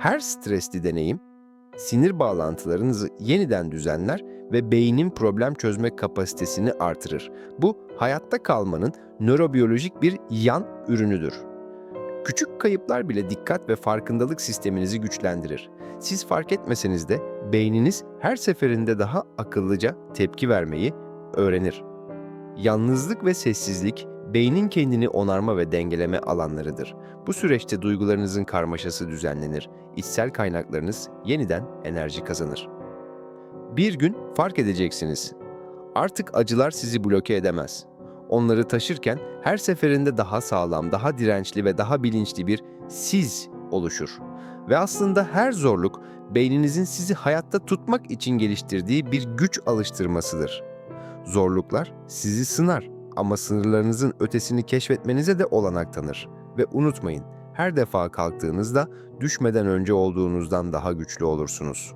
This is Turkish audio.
Her stresli deneyim sinir bağlantılarınızı yeniden düzenler ve beynin problem çözme kapasitesini artırır. Bu hayatta kalmanın nörobiyolojik bir yan ürünüdür. Küçük kayıplar bile dikkat ve farkındalık sisteminizi güçlendirir. Siz fark etmeseniz de beyniniz her seferinde daha akıllıca tepki vermeyi öğrenir. Yalnızlık ve sessizlik beynin kendini onarma ve dengeleme alanlarıdır. Bu süreçte duygularınızın karmaşası düzenlenir, içsel kaynaklarınız yeniden enerji kazanır. Bir gün fark edeceksiniz. Artık acılar sizi bloke edemez. Onları taşırken her seferinde daha sağlam, daha dirençli ve daha bilinçli bir siz oluşur. Ve aslında her zorluk beyninizin sizi hayatta tutmak için geliştirdiği bir güç alıştırmasıdır. Zorluklar sizi sınar ama sınırlarınızın ötesini keşfetmenize de olanak tanır. Ve unutmayın, her defa kalktığınızda düşmeden önce olduğunuzdan daha güçlü olursunuz.